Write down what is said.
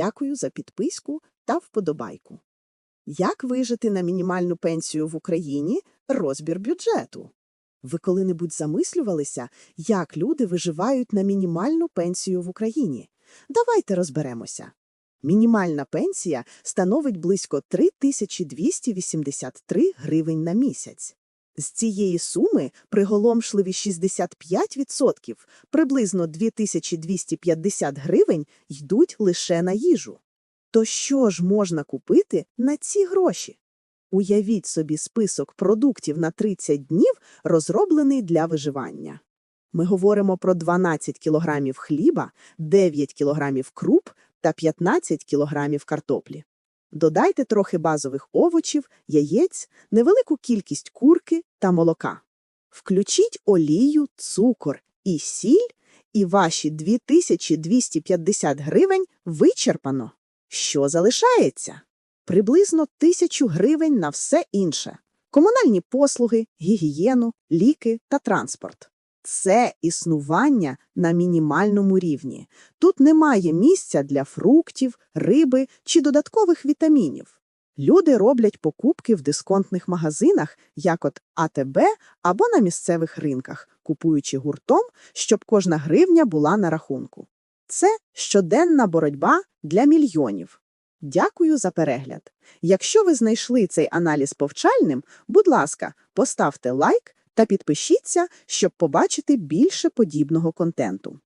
Дякую за підписку та вподобайку. Як вижити на мінімальну пенсію в Україні? Розбір бюджету. Ви коли-небудь замислювалися, як люди виживають на мінімальну пенсію в Україні? Давайте розберемося. Мінімальна пенсія становить близько 3283 гривень на місяць. З цієї суми приголомшливі 65%, приблизно 2250 гривень, йдуть лише на їжу. То що ж можна купити на ці гроші? Уявіть собі список продуктів на 30 днів, розроблений для виживання. Ми говоримо про 12 кілограмів хліба, 9 кілограмів круп та 15 кілограмів картоплі. Додайте трохи базових овочів, яєць, невелику кількість курки та молока. Включіть олію, цукор і сіль, і ваші 2250 гривень вичерпано. Що залишається? Приблизно тисячу гривень на все інше. Комунальні послуги, гігієну, ліки та транспорт. Це існування на мінімальному рівні. Тут немає місця для фруктів, риби чи додаткових вітамінів. Люди роблять покупки в дисконтних магазинах, як от АТБ або на місцевих ринках, купуючи гуртом, щоб кожна гривня була на рахунку. Це щоденна боротьба для мільйонів. Дякую за перегляд. Якщо ви знайшли цей аналіз повчальним, будь ласка, поставте лайк та підпишіться, щоб побачити більше подібного контенту.